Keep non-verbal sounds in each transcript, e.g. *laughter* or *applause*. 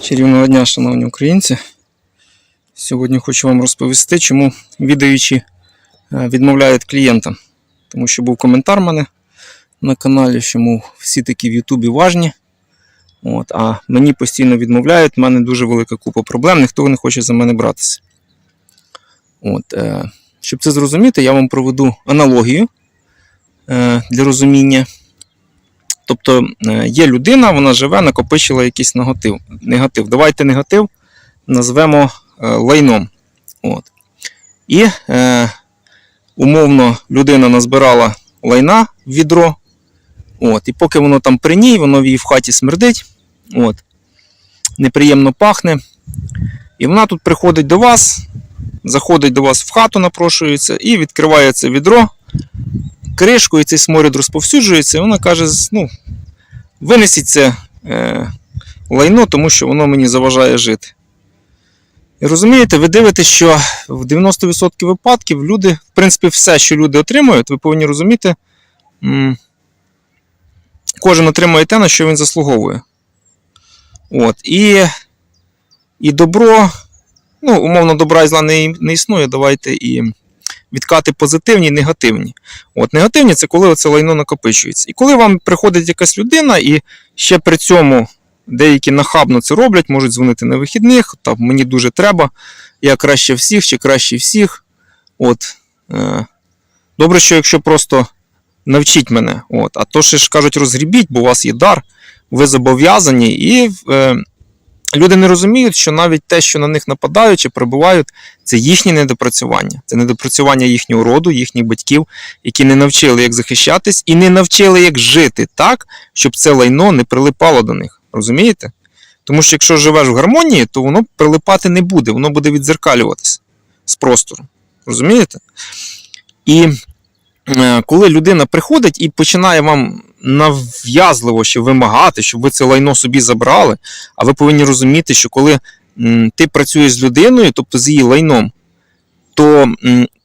Чарівного дня, шановні українці. Сьогодні хочу вам розповісти, чому відаючі е, відмовляють клієнтам. Тому що був коментар в мене на каналі, мов, всі такі в Ютубі важні. От, а мені постійно відмовляють, в мене дуже велика купа проблем, ніхто не хоче за мене братися. От, е, щоб це зрозуміти, я вам проведу аналогію е, для розуміння. Тобто е, є людина, вона живе, накопичила якийсь негатив. негатив. Давайте негатив назвемо е, лайном. От. І е, умовно людина назбирала лайна в відро. От. І поки воно там при ній, воно в її в хаті смердить. От. Неприємно пахне. І вона тут приходить до вас, заходить до вас в хату, напрошується, і відкриває це відро, кришку, і цей сморід розповсюджується, і вона каже: ну, винесіть це е, лайно, тому що воно мені заважає жити. І розумієте, ви дивитесь, що в 90% випадків люди, в принципі, все, що люди отримують, ви повинні розуміти, кожен отримує те, на що він заслуговує. От. І, і добро, ну, умовно, добра і зла не, не існує, давайте і відкати позитивні і негативні. От негативні це коли це лайно накопичується. І коли вам приходить якась людина, і ще при цьому деякі нахабно це роблять, можуть дзвонити на вихідних, там мені дуже треба, я краще всіх чи краще всіх. От, е, добре, що якщо просто навчіть мене. От, а то ще ж кажуть, розгрібіть, бо у вас є дар, ви зобов'язані, і е, люди не розуміють, що навіть те, що на них нападають чи прибувають, це їхнє недопрацювання. Це недопрацювання їхнього роду, їхніх батьків, які не навчили, як захищатись, і не навчили, як жити так, щоб це лайно не прилипало до них. Розумієте? Тому що якщо живеш в гармонії, то воно прилипати не буде, воно буде відзеркалюватися з простору. Розумієте? І коли людина приходить і починає вам нав'язливо ще вимагати, щоб ви це лайно собі забрали, а ви повинні розуміти, що коли ти працюєш з людиною, тобто з її лайном, то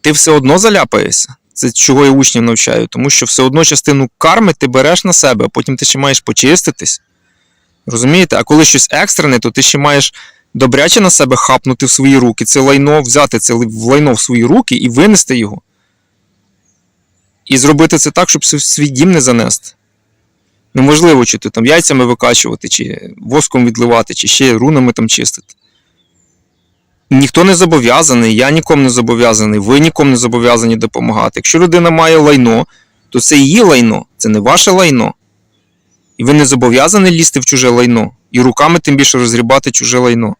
ти все одно заляпаєшся. Це чого я учнів навчаю, тому що все одно частину карми ти береш на себе, а потім ти ще маєш почиститись. Розумієте? А коли щось екстрене, то ти ще маєш добряче на себе хапнути в свої руки, це лайно, взяти це лайно в свої руки і винести його. І зробити це так, щоб свій дім не занести. Неможливо, чи то там яйцями викачувати, чи воском відливати, чи ще рунами там чистити. Ніхто не зобов'язаний, я нікому не зобов'язаний, ви нікому не зобов'язані допомагати. Якщо людина має лайно, то це її лайно, це не ваше лайно. І ви не зобов'язані лізти в чуже лайно. І руками тим більше розгрібати чуже лайно.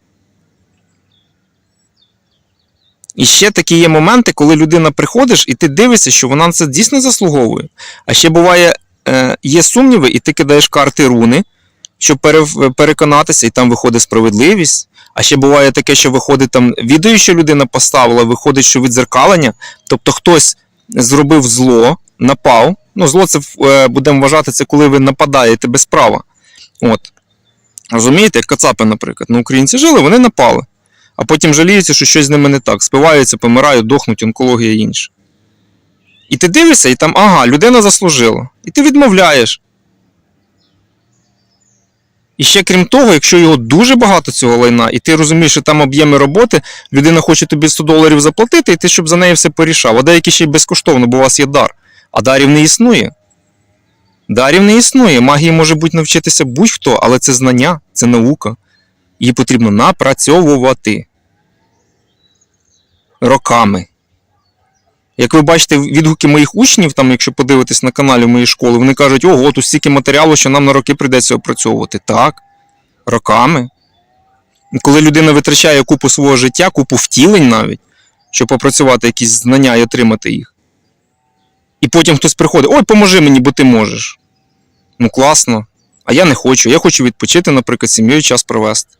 І ще такі є моменти, коли людина приходиш, і ти дивишся, що вона на це дійсно заслуговує. А ще буває, е, є сумніви, і ти кидаєш карти руни, щоб переконатися, і там виходить справедливість. А ще буває таке, що виходить там відео, що людина поставила, виходить, що відзеркалення. Тобто хтось зробив зло, напав. Ну, зло це е, будемо вважати, це коли ви нападаєте без права. От. Розумієте, як кацапи, наприклад. Ну, українці жили, вони напали. А потім жаліються, що щось з ними не так. Спиваються, помирають, дохнуть, онкологія інше. І ти дивишся, і там, ага, людина заслужила. І ти відмовляєш. І ще крім того, якщо його дуже багато цього лайна, і ти розумієш, що там об'єми роботи, людина хоче тобі 100 доларів заплатити, і ти щоб за неї все порішав. А деякі ще й безкоштовно, бо у вас є дар. А дарів не існує. Дарів не існує. Магії може бути навчитися будь-хто, але це знання, це наука. Її потрібно напрацьовувати роками. Як ви бачите, відгуки моїх учнів, там, якщо подивитись на каналі моєї школи, вони кажуть, ого, тут стільки матеріалу, що нам на роки прийдеться опрацьовувати. Так, роками. Коли людина витрачає купу свого життя, купу втілень навіть, щоб опрацювати якісь знання і отримати їх. І потім хтось приходить, ой, поможи мені, бо ти можеш. Ну, класно. А я не хочу. Я хочу відпочити, наприклад, сім'єю час провести.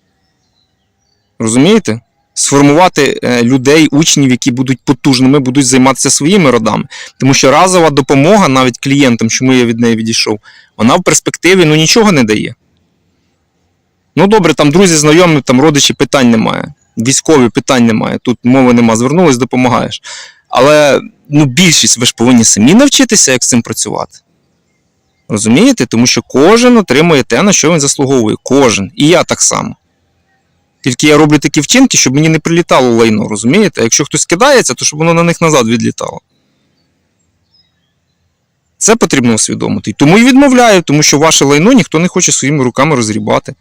Розумієте? Сформувати е, людей, учнів, які будуть потужними, будуть займатися своїми родами. Тому що разова допомога навіть клієнтам, чому я від неї відійшов, вона в перспективі ну, нічого не дає. Ну, добре, там друзі, знайомі, там родичі питань немає. Військові питань немає. Тут мови нема, звернулись, допомагаєш. Але ну, більшість ви ж повинні самі навчитися, як з цим працювати. Розумієте? Тому що кожен отримує те, на що він заслуговує. Кожен. І я так само. Тільки я роблю такі вчинки, щоб мені не прилітало лайно, розумієте? А якщо хтось кидається, то щоб воно на них назад відлітало. Це потрібно усвідомити. Тому і відмовляю, тому що ваше лайно ніхто не хоче своїми руками розрібати.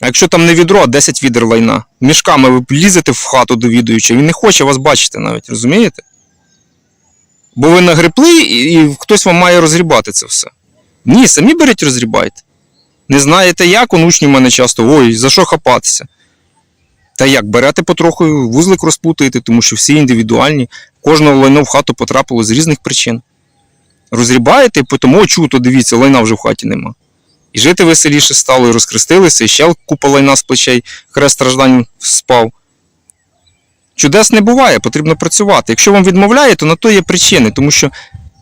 А якщо там не відро, а 10 відер лайна, мішками ви лізете в хату до відуюча, він не хоче вас бачити навіть, розумієте? Бо ви нагребли, і, і хтось вам має розрібати це все. Ні, самі беріть розрібайте. Не знаєте як, он учні в мене часто, ой, за що хапатися? Та як, берете потроху, вузлик розпутаєте, тому що всі індивідуальні, кожного лайно в хату потрапило з різних причин. Розрібаєте, о, чуто, дивіться, лайна вже в хаті нема. І жити веселіше стало, і розхрестилися, і ще купа лайна з плечей, хрест страждань спав. Чудес не буває, потрібно працювати. Якщо вам відмовляє, то на то є причини, тому що,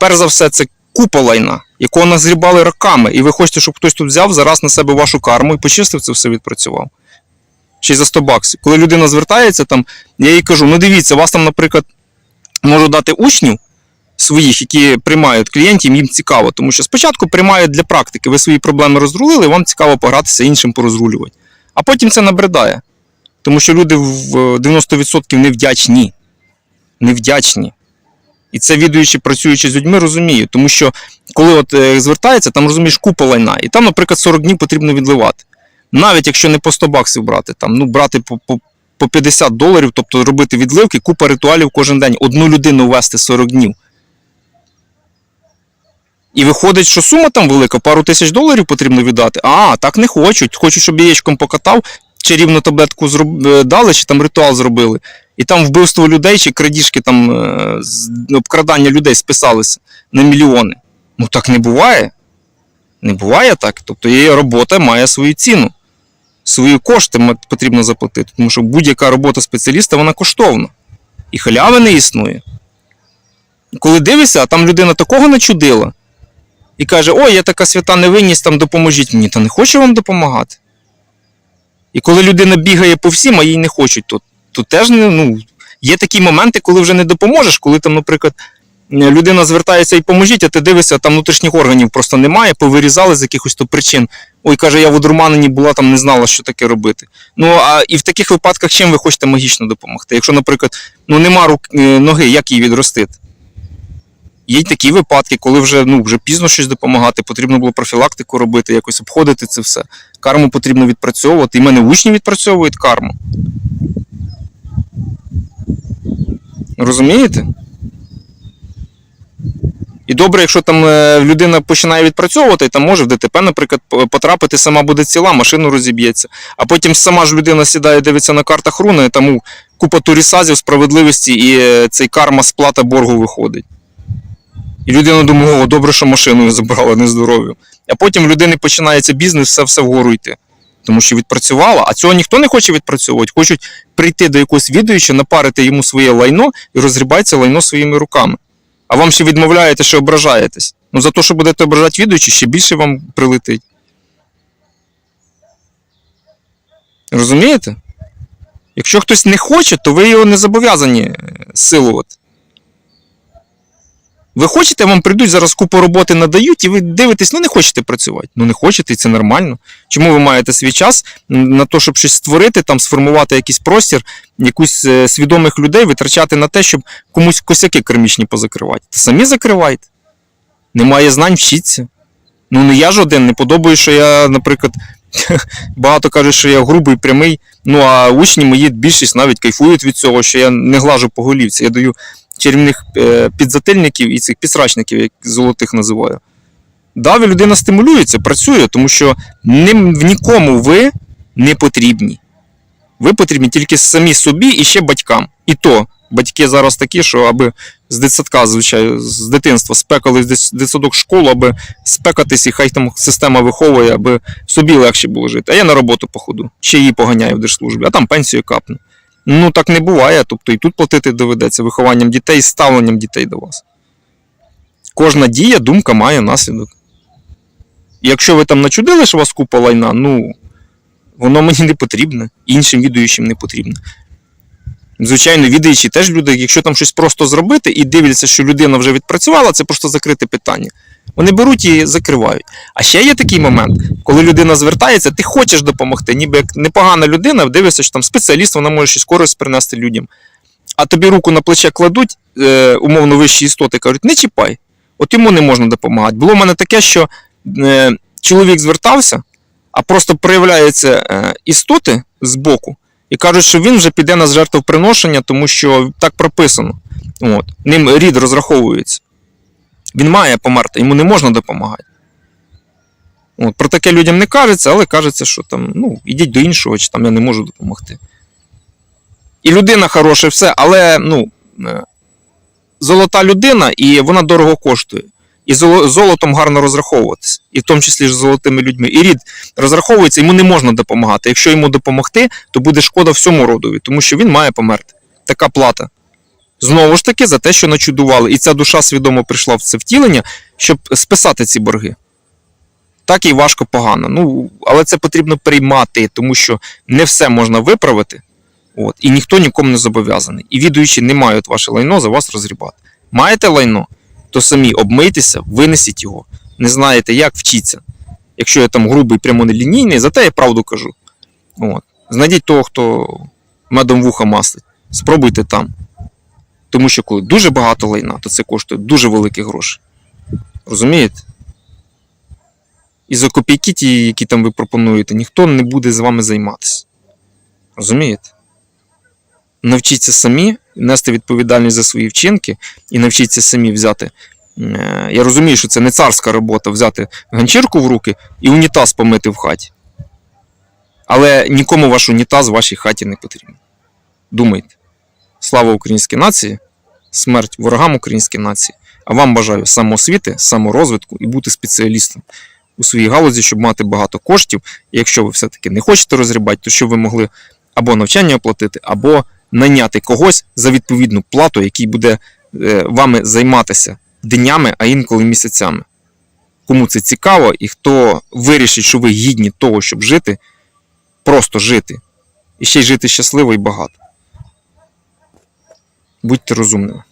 перш за все, це купа лайна, якого назрібали роками, і ви хочете, щоб хтось тут взяв зараз на себе вашу карму і почистив це все відпрацював. Ще й за 100 баксів. Коли людина звертається, там, я їй кажу: ну дивіться, вас там, наприклад, можу дати учнів своїх, які приймають клієнтів, їм цікаво, тому що спочатку приймають для практики, ви свої проблеми розрулили, вам цікаво погратися іншим порозрулювати. А потім це набридає. Тому що люди в 90% невдячні. Невдячні. І це відуючи, працюючи з людьми, розуміють. Тому що коли от е, звертається, там розумієш купа лайна. І там, наприклад, 40 днів потрібно відливати. Навіть якщо не по 100 баксів брати, там, ну, брати по, по, по 50 доларів, тобто робити відливки, купа ритуалів кожен день. Одну людину вести 40 днів. І виходить, що сума там велика, пару тисяч доларів потрібно віддати. А, так не хочуть. Хочуть, щоб яєчком покатав, чарівну таблетку зроб... е, дали, чи там ритуал зробили. І там вбивство людей, чи крадіжки, там е, обкрадання людей списалися на мільйони. Ну так не буває. Не буває так. Тобто її робота має свою ціну. Свої кошти потрібно заплатити, тому що будь-яка робота спеціаліста вона коштовна. І халяви не існує. Коли дивишся, а там людина такого начудила, і каже: Ой, я така свята невинність, там допоможіть мені, та не хочу вам допомагати. І коли людина бігає по всім, а їй не хочуть, то, то теж ну, є такі моменти, коли вже не допоможеш, коли там, наприклад, людина звертається і поможіть, а ти дивишся, там внутрішніх органів просто немає, повирізали з якихось то причин. Ой, каже, я в одурманені була, там не знала, що таке робити. Ну, а і в таких випадках чим ви хочете магічно допомогти? Якщо, наприклад, ну нема рук, е, ноги, як її відростити? Є й такі випадки, коли вже ну вже пізно щось допомагати, потрібно було профілактику робити, якось обходити це все. Карму потрібно відпрацьовувати. І мене учні відпрацьовують карму. Розумієте? І добре, якщо там е, людина починає відпрацьовувати, там може в ДТП, наприклад, потрапити, сама буде ціла, машину розіб'ється. А потім сама ж людина сідає, дивиться на картах руни, і там у, купа турісазів, справедливості, і е, цей карма сплата боргу виходить. І людина думає, о, добре, що машиною забрала, не здоров'ю. А потім в людини починається бізнес, все, все вгору йти. Тому що відпрацювала, а цього ніхто не хоче відпрацьовувати. Хочуть прийти до якогось відуюча, напарити йому своє лайно і розгрібати це лайно своїми руками. А вам ще відмовляєте, що ображаєтесь. Ну за те, що будете ображати відуючи, ще більше вам прилетить. Розумієте? Якщо хтось не хоче, то ви його не зобов'язані е, силувати. Ви хочете, вам прийдуть зараз купу роботи надають, і ви дивитесь, ну не хочете працювати. Ну не хочете, і це нормально. Чому ви маєте свій час на те, щоб щось створити, там сформувати якийсь простір, якусь е, свідомих людей витрачати на те, щоб комусь косяки кермічні позакривати? Та самі закривайте. Немає знань, вчіться. Ну не я ж один, не подобаю, що я, наприклад, *laughs* багато кажуть, що я грубий, прямий. Ну а учні мої більшість навіть кайфують від цього, що я не глажу по голівці. Я даю чарівних е, підзатильників і цих підсрачників, як золотих називаю. Да, людина стимулюється, працює, тому що ним, в нікому ви не потрібні. Ви потрібні тільки самі собі і ще батькам. І то батьки зараз такі, що аби з дитсадка, звичайно, з дитинства спекали дитс- дитсадок школу, аби спекатись, і хай там система виховує, аби собі легше було жити. А я на роботу походу, ще її поганяю в держслужбі, а там пенсію капну. Ну так не буває. Тобто і тут платити доведеться вихованням дітей, ставленням дітей до вас. Кожна дія, думка має наслідок. Якщо ви там начудили, що у вас купа лайна, ну воно мені не потрібне, іншим відуючим не потрібне. Звичайно, відаючі теж люди, якщо там щось просто зробити і дивляться, що людина вже відпрацювала, це просто закрите питання. Вони беруть і закривають. А ще є такий момент, коли людина звертається, ти хочеш допомогти, ніби як непогана людина, дивишся, що там спеціаліст, вона може щось користь принести людям. А тобі руку на плече кладуть, е, умовно вищі істоти кажуть, не чіпай. От йому не можна допомагати. Було в мене таке, що е, чоловік звертався, а просто проявляються е, істоти з боку і кажуть, що він вже піде на жертвоприношення, тому що так прописано. От. Ним рід розраховується. Він має померти, йому не можна допомагати. От. Про таке людям не кажеться, але кажеться, що там, ну, ідіть до іншого, чи там я не можу допомогти. І людина хороша, все, але ну, е, золота людина, і вона дорого коштує. І золотом гарно розраховуватися, і в тому числі з золотими людьми. І рід розраховується, йому не можна допомагати. Якщо йому допомогти, то буде шкода всьому родові, тому що він має померти. Така плата. Знову ж таки, за те, що начудували. І ця душа свідомо прийшла в це втілення, щоб списати ці борги. Так і важко погано. Ну, але це потрібно приймати, тому що не все можна виправити. От, і ніхто нікому не зобов'язаний. І відуючі не мають ваше лайно за вас розгрібати. Маєте лайно, то самі обмийтеся, винесіть його. Не знаєте, як вчіться. Якщо я там грубий, прямолінійний, зате я правду кажу. От. Знайдіть того, хто медом вуха маслить. Спробуйте там. Тому що коли дуже багато лайна, то це коштує дуже великі гроші. Розумієте? І за копійки, ті, які там ви пропонуєте, ніхто не буде з вами займатися. Розумієте? Навчіться самі нести відповідальність за свої вчинки і навчіться самі взяти. е, Я розумію, що це не царська робота взяти ганчірку в руки і унітаз помити в хаті. Але нікому ваш унітаз в вашій хаті не потрібен. Думайте. Слава українській нації, смерть ворогам української нації. А вам бажаю самоосвіти, саморозвитку і бути спеціалістом у своїй галузі, щоб мати багато коштів. І якщо ви все-таки не хочете розрібати, то щоб ви могли або навчання оплатити, або наняти когось за відповідну плату, який буде е, вами займатися днями, а інколи місяцями. Кому це цікаво, і хто вирішить, що ви гідні того, щоб жити, просто жити, і ще й жити щасливо і багато. Будьте розумними.